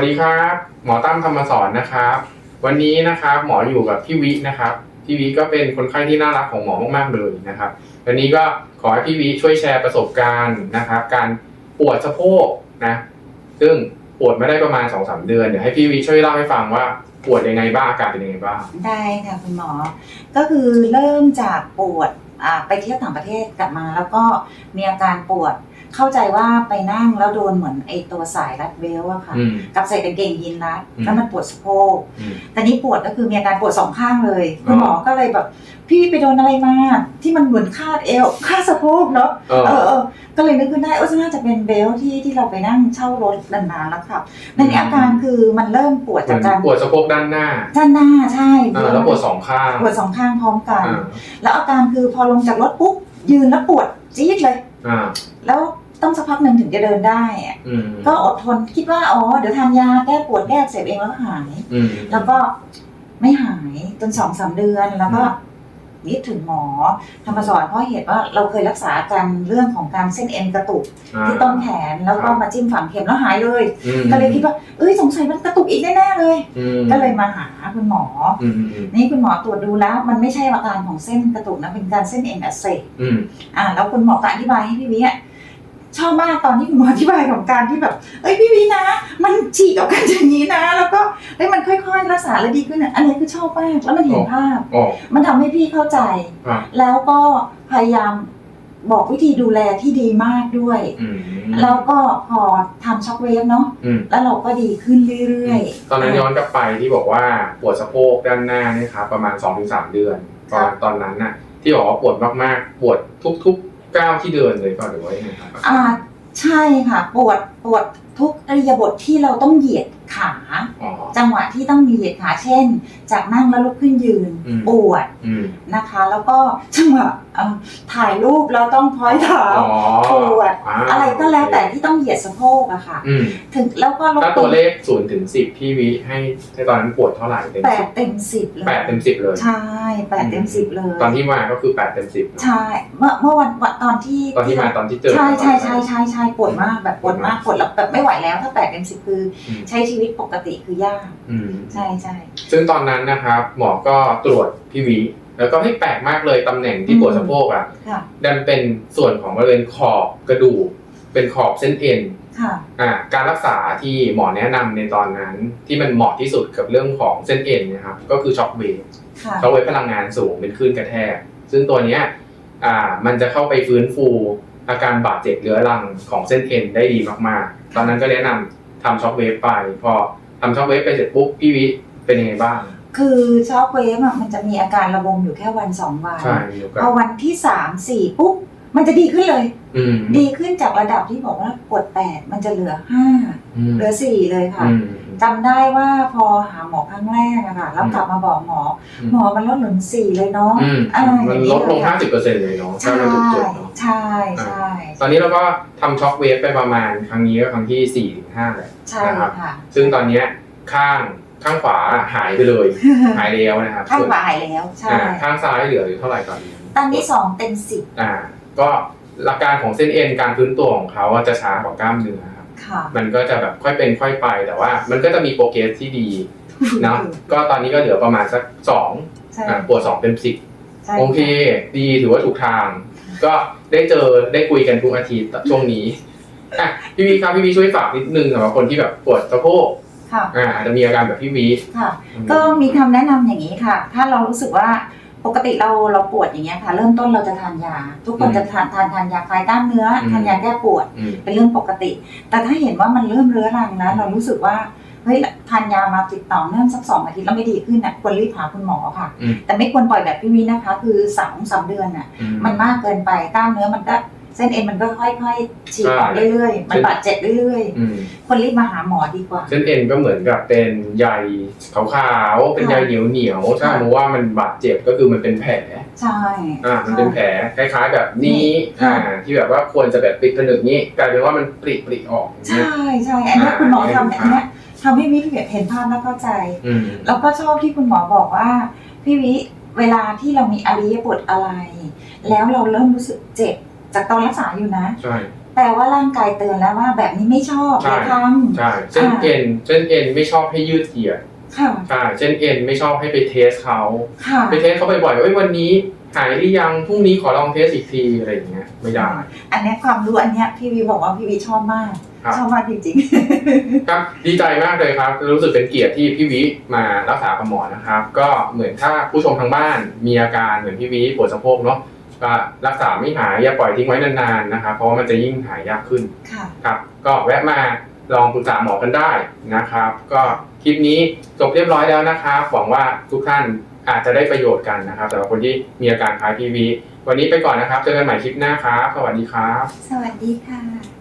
วัสดีครับ หมอตั้มธรรมสอนนะครับ วันนี้นะครับหมออยู่กับพี่วินะครับพี่วิก็เป็นคนไข้ที่น่ารักของหมอมากๆเลยนะครับวันนี้ก็ขอให้พี่วิช่วยแชร์ประสบการณ์นะครับ การปวดสะโพกนะซึ่งปวดมาได้ประมาณ2องสาเดือนเดี๋ยวให้พี่วิช่วยเล่าให้ฟังว่าปวดยังไงบ้างอาการเป็นยังไงบ้างได้ค่ะคุณหมอ ก็คือเริ่มจากปวดไปเที่ยวต่างประเทศกลับมา แล้วก็มีอาการปวด เข้าใจว่าไปนั่งแล้วโดนเหมือนไอตัวสายรัดเวลอะค่ะ อืม กับใส่กางเกงยีนรัดอืม แล้วมันปวดสะโพกอืม แต่นี้ปวดก็คือมีอาการปวดสองข้างเลยคุณหมออ๋อก็เลยแบบ พี่ไปโดนอะไรมาที่มันเหมือนคาดเอวคาดสะโพกเนาะ เออเออเออก็เลยนึกขึ้นได้ว่าน่าจะเป็นเบลที่ที่เราไปนั่งเช่ารถนานๆแล้วค่ะนั่นอาการคือมันเริ่มปวดเหมืจาอกนการปวดสะโพกด้านหน้าด้านหน้าใช่เออแล้วปวดสองข้างปวดสองข้างพร้อมกัน อ่าแล้วอาการคือพอลงจากรถปุ๊บยืนแล้วปวดจี๊ดเลย อ่าแล้ว ต้องสักพักหนึ่งถึงจะเดินได้อะอืมก็อดทนคิดว่าอ๋อเดี๋ยวทานยาแก้ปวดแก้อักเสพเองแล้วก็หาย อืม แล้วก็ไม่หายจนสองสามเดือนแล้วก็อืมนิดถึงหมอธรรมสอนเพราะเหตุว่าเราเคยรักษาการเรื่องของการเส้นเอ็นกระตุกอ่าที่ต้นแขนแล้วก็ครับมาจิ้มฝังเข็มแล้วหายเลย อืมก็เลยคิดว่าเอ้ยสงสัยมันกระตุกอีกแน่ๆเลย อืมก็เลยมาหาคุณหมออืมอืมอืมนี่คุณหมอตรวจดูแล้ว มันไม่ใช่อาการของเส้นกระตุกนะเป็นการเส้นเอ็นอักเสบอืมอ่าแล้วคุณหมอก็อธิบายให้พี่วิอะ ชอบมากตอนที่คุณหมออธิบายของการที่แบบ เอ้ยพี่วินะ มันฉีกออกกันอย่างนี้นะ แล้วก็เอ้ยมันค่อยๆรักษาแล้วดีขึ้นอะอันนี้คือชอบมากแล้วมันเห็นภาพ อ๋อมันทำให้พี่เข้าใจครับแล้วก็พยายามบอกวิธีดูแลที่ดีมากด้วย อืมแล้วก็พอทำช็อคเวฟเนาะอืม แล้วเราก็ดีขึ้นเรื่อยๆ ตอนนั้นย้อนกลับไปที่บอกว่าปวดสะโพกด้านหน้าเนี่ยครับประมาณ2อถึงสเดือน ตอนตอนนั้นน่ะที่บอกว่าปวดมากๆ ปวดทุกๆ ก้าวที่เดินเลยก็หรือว่ายังไงครับอ่าใช่ค่ะปวดปวดทุกอริยาบทที่เราต้องเหยียดขา อ๋อ จังหวะที่ต้องมีเหยียดขาเช่น จากนั่งแล้วลุกขึ้นยืนอืม ปวดอืมนะคะ แล้วก็จังหวะเอ่อถ่ายรูปแล้วต้องพ้อยเท้า อ๋อปวดาอะไรก็แล้วแต่ที่ต้องเหยียดสะโพ กอะค่ะ อืมถึงแล้วก็รบถ้ากตัวเลขศูนย์ถึงสิบพี่วิให้ในตอนนั้นปวดเท่าไหร่เต็มแปสิดบเต็มสิบเลยแปดเต็มสิบเลย ใช่แปดเต็มสิบเลยตอนที่มาก็คือแปดเต็มสิบเนอะใช่เมื่อเมื่อวันวันตอนที่ตอนที่มาตอนที่เจอ ใช่ใช่ตอนใช่นั้นใช่ใช่ปวดมากแบบปวดมากปวดแล้วแบบไม่ไหวแล้วถ้าแปดเต็มสิบคืออม ใช้ชีวิตปกติคือยากอืม ใช่ใช่ ซึ่งตอนนั้นนะครับ หมอก็ตรวจพี่วิแล้วก็ให้แปลกมากเลยตำแหน่งที่ปวดสะโพกอะค่ะ ดันเป็นส่วนของบริเวณขอบกระดูกเป็นขอบเส้นเอ็น ค่ะ อ่าการรักษาที่หมอแนะนำในตอนนั้นที่มันเหมาะที่สุดกับเรื่องของเส้นเอ็นนะครับก็คือช็อคเวฟค่ะ ช็อคเวฟพลังงานสูงเป็นคลื่นกระแทก ซึ่งตัวเนี้ยอ่ามันจะเข้าไปฟื้นฟูอาการบาดเจ็บเรื้อรังของเส้นเอ็นได้ดีมากๆ ตอนนั้นก็แนะนำทำช็อคเวฟไปพอทำช็อคเวฟไปเสร็จปุ๊บพี่วิเป็นยังไงบ้างคือช็อกเวฟอะมันจะมีอาการระบมอยู่แค่วันสองวัน ใช่มีโอกาพอสวันที่สามสี่ปุ๊บ มันจะดีขึ้นเลย อืมดีขึ้นจากระดับที่บอกว่าปวดแปดมันจะเหลือห้าอืมเหลือสี่เลยค่ะอืม จำได้ว่าพอหาหมอครั้งแรกอะค่ะแล้วอืมกลับมาบอกหมอ อืม หมอมันลดเหลือสี่เลยเนาะอืมอ่ามันลดลง 50%เลยเนาะใช่ถ้าเราถูกจุดเนาะ ใช่ใช่ตอนนี้เราก็ทำช็อคเวฟไปประมาณครั้งนี้ก็ครั้งที่4ี่ถึงห้าแหละ ใช่นะครับ ค่ะซึ่งตอนเนี้ยข้างข้างขวาหายไปเลย หายแล้วนะครับข้างส่วนบ่ายแล้วใช่ อ่าข้างซ้ายเหลืออยู่เท่าไหร่ตอนนี้ตอนนี้สองเต็มสิบอ่า ก็หลักการของเส้นเอ็นการฟื้นตัวของเขาอะจะช้ากว่ากล้ามเนื้อครับค่ะ มันก็จะแบบค่อยเป็นค่อยไปแต่ว่า มันก็จะมีโปรเกรสที่ดีเนาะก็ตอนนี้ก็เหลือประมาณสักสองใช่อ่าปวดสองเป็นสิบใช่โอเค ดีถือว่าถูกทาง ก็ได้เจอได้คุยกันทุกอาทิตย์ช่วงนี้อะพี่วีครับพี่วีช่วยฝากนิดนึงสำหรับคนที่แบบปวดสะโพกค่ะ อ่าอาจจะมีอาการแบบพี่วี ค่ะ ก็มีคำแนะนำอย่างนี้ค่ะ ถ้าเรารู้สึกว่า ปกติเราเราปวดอย่างเงี้ยค่ะ เริ่มต้นเราจะทานยา ทุกคนจะทานทานทานยาคลายกล้ามเนื้อทานยาแก้ปวดอืม เป็นเรื่องปกติ แต่ถ้าเห็นว่ามันเริ่มเรื้อรังนะเรารู้สึกว่าเฮ้ยทานยามาติดต่อเนื่องสักสองอาทิตย์แล้วไม่ดีขึ้นน่ะควรรีบหาคุณหมอค่ะ อืม แต่ไม่ควรปล่อยแบบพี่วีนะคะ คือสามสามเดือนน่ะ อื มันมากเกินไปกล้ามเนื้อมันก็ เส้นเอ็นมันก็ค่อยๆฉีกออกใช่เรื่อยๆ มันบาดเจ็บเรื่อยอืม ๆควรรีบมาหาหมอดีกว่า เส้นเอ็นก็เหมือนกับเป็นใยขาวๆ เป็นใยเหนียวเหนียวๆถ้าค่ะสมมติว่ามันบาดเจ็บก็คือมันเป็นแผล ใช่อ่า มันเป็นแผลคล้ายๆ แบบนี้ค่ะอ่า ที่แบบว่าควรจะแบบปิดผนึกนี้ กลายเป็นว่ามันปริปริออกอย่างใช่เงี้ย ใช่อันนี้อ่าคุณหมอทำเห็อันภาพนเนี้ยทำให้วิเห็นภาพและเข้าใจ อืม แล้วก็ชอบที่คุณหมอบอกว่า พี่วิเวลาที่เรามีอริยบทอะไร แล้วเราเริ่มรู้สึกเจ็บ จากตอนรักษาอยู่นะ ใช่ไปแปลว่าร่างกายเตือนแล้วว่าแบบนี้ไม่ชอบใช่อย่าทใช่เส้นเอ็นเส้นเอ็นไม่ชอบให้ยืดเหยียดำค่ะ ใช่เส้นเอ็นไม่ชอบให้ไปเทสเขาค่ะ ไปเทสเขาบ่อยๆว่าเอ้ยวันนี้หายหรือยังพรุ่งนี้ขอลองเทสอีกทีอะไรอย่างเงี้ยไม่ได้ อันเนี้ยความรู้อันเนี้ยพี่วีบอกว่าพี่วีชอบมาก ครับ ชอบมากจริงครับดีใจมากเลยครับ รู้สึกเป็นเกียรติที่พี่วิมารักษากับหมอนะครับ ก็เหมือนถ้าผู้ชมทางบ้านมีอาการเหมือนพี่วิปวดสะโพกเนาะ ก็รักษาไม่หายอย่าปล่อยทิ้งไว้นานๆนะครับเพราะว่ามันจะยิ่งหายยากขึ้นๆค่ะ ครับ ก็แวะมาลองปรึกษาหมอกันได้นะครับ ก็คลิปนี้จบเรียบร้อยแล้วนะครับหวังว่าทุกท่านอาจจะได้ประโยชน์กันนะครับสำหรับคนที่มีอาการคล้ายพี่วิวันนี้ไปก่อนนะครับเจอกันใหม่คลิปหน้าครับ สวัสดีครับ สวัสดีค่ะ